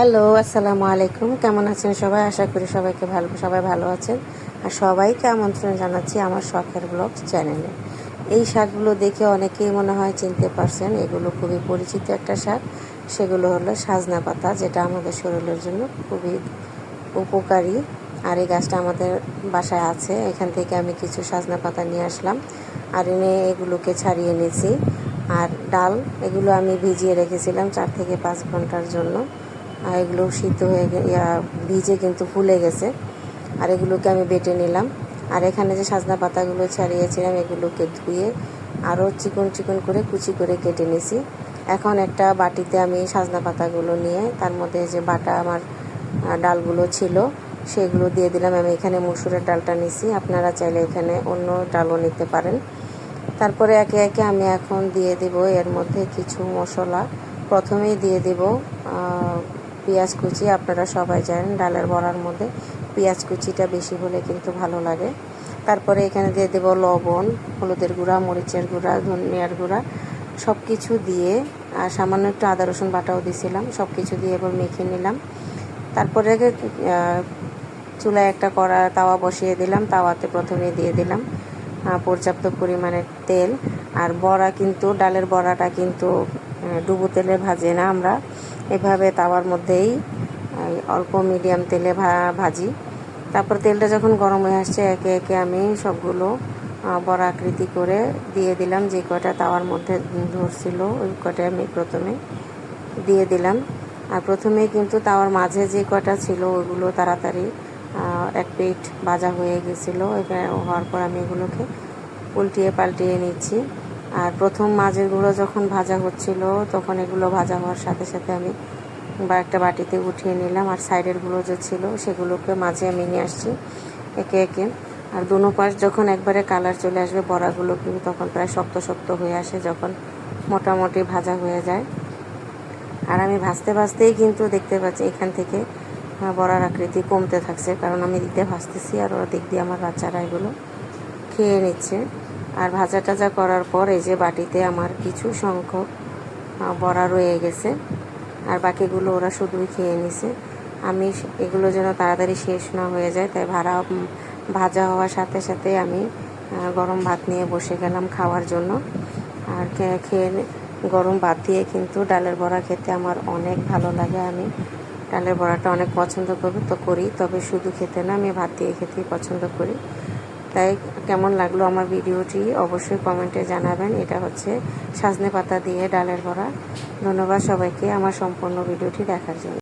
Hello, আসসালামু আলাইকুম। কেমন আছেন সবাই? আশা করি সবাইকে ভালো, সবাই ভালো আছেন। আর সবাইকে আমন্ত্রণ জানাচ্ছি আমার শখের ব্লগ চ্যানেলে। এই শাকগুলো দেখে অনেকেই মনে হয় চিনতে পারছেন, এগুলো খুবই পরিচিত একটা শাক। সেগুলো হলো সাজনা পাতা, যেটা আমাদের শরীরের জন্য খুবই উপকারী। আর এই গাছটা আমাদের বাসায় আছে, এখান থেকে আমি কিছু সাজনা পাতা নিয়ে আসলাম। আর এনে এগুলোকে ছাড়িয়ে নিয়েছি। আর ডাল, এগুলো আমি ভিজিয়ে রেখেছিলাম চার থেকে পাঁচ ঘণ্টার জন্য। আর এগুলো সিদ্ধ হয়ে ভিজে কিন্তু ফুলে গেছে। আর এগুলোকে আমি বেটে নিলাম। আর এখানে যে সাজনা পাতাগুলো ছাড়িয়েছিলাম, এগুলোকে ধুয়ে আরও চিকন চিকন করে কুচি করে কেটে নিছি। এখন একটা বাটিতে আমি সাজনা পাতাগুলো নিয়ে, তার মধ্যে যে বাটা আমার ডালগুলো ছিল, সেগুলো দিয়ে দিলাম। আমি এখানে মসুরের ডালটা নিছি। আপনারা চাইলে এখানে অন্য ডালও নিতে পারেন। তারপরে একে একে আমি এখন দিয়ে দেব এর মধ্যে কিছু মশলা। প্রথমেই দিয়ে দেব পেঁয়াজ কুচি, আপনারা সবাই জানেন ডালের বড়ার মধ্যে পেঁয়াজ কুচিটা বেশি হলে কিন্তু ভালো লাগে। তারপরে এখানে দিয়ে দেবো লবণ, হলুদের গুঁড়া, মরিচের গুঁড়া, ধনিয়ার গুঁড়া সব কিছু দিয়ে, আর সামান্য একটু আদা, রসুন বাটাও দিয়েছিলাম সব কিছু দিয়ে এবার মেখে নিলাম। তারপরে চুলায় একটা কড়া তাওয়া বসিয়ে দিলাম, তাওয়াতে প্রথমে দিয়ে দিলাম পর্যাপ্ত পরিমাণে তেল। আর বড়া কিন্তু, ডালের বড়াটা কিন্তু ডুবো তেলে ভাজে না আমরা। এভাবে তাওয়ার মধ্যেই অল্প মিডিয়াম তেলে ভাজি। তারপর তেলটা যখন গরম হয়ে আসছে, একে একে আমি সবগুলো বড়া আকৃতি করে দিয়ে দিলাম। যে কয়টা তাওয়ার মধ্যে ধরছিল, ওই কয়টা আমি প্রথমে দিয়ে দিলাম। আর প্রথমে কিন্তু তাওয়ার মাঝে যে কয়টা ছিল, ওইগুলো তাড়াতাড়ি এক প্লেট ভাজা হয়ে গেছিল। হওয়ার পর আমি এগুলোকে উল্টিয়ে পাল্টিয়ে নিচ্ছি। আর প্রথম মাঝেরগুলো যখন ভাজা হচ্ছিল, তখন এগুলো ভাজা হওয়ার সাথে সাথে আমি বা একটা বাটিতে উঠিয়ে নিলাম, আর সাইডেরগুলো যে ছিল সেগুলোকে মাঝে আমি নিয়ে আসছি একে একে। আর দুনো পাশ যখন একবারে কালার চলে আসবে, বড়াগুলো কিন্তু তখন প্রায় শক্ত শক্ত হয়ে আসে যখন মোটামুটি ভাজা হয়ে যায়। আর আমি ভাজতে ভাজতেই কিন্তু দেখতে পাচ্ছি এখান থেকে বড়ার আকৃতি কমতে থাকছে, কারণ আমি দিয়ে ভাজতেছি আর ওরা দিক দিয়ে আমার বাচ্চারা এগুলো খেয়ে নিচ্ছে। আর ভাজা টাজা করার পর এই যে বাটিতে আমার কিছু সংখ্যক বড়া রয়ে গেছে। আর বাকিগুলো ওরা শুধুই খেয়ে নিছে। আমি এগুলো যেন তাড়াতাড়ি শেষ না হয়ে যায়, তাই ভাড়া ভাজা হওয়ার সাথে সাথে আমি গরম ভাত নিয়ে বসে গেলাম খাওয়ার জন্য। আর খেয়ে গরম ভাত দিয়ে কিন্তু ডালের বড়া খেতে আমার অনেক ভালো লাগে আমি। ডালের বড়াটা অনেক পছন্দ করি তো করি, তবে শুধু খেতে না, আমি ভাত দিয়ে খেতেই পছন্দ করি। তাই কেমন লাগল আমার ভিডিওটি অবশ্যই কমেন্টে জানাবেন। এটা হচ্ছে সাজনে পাতা দিয়ে ডালের বড়া। ধন্যবাদ সবাইকে আমার সম্পূর্ণ ভিডিওটি দেখার জন্য।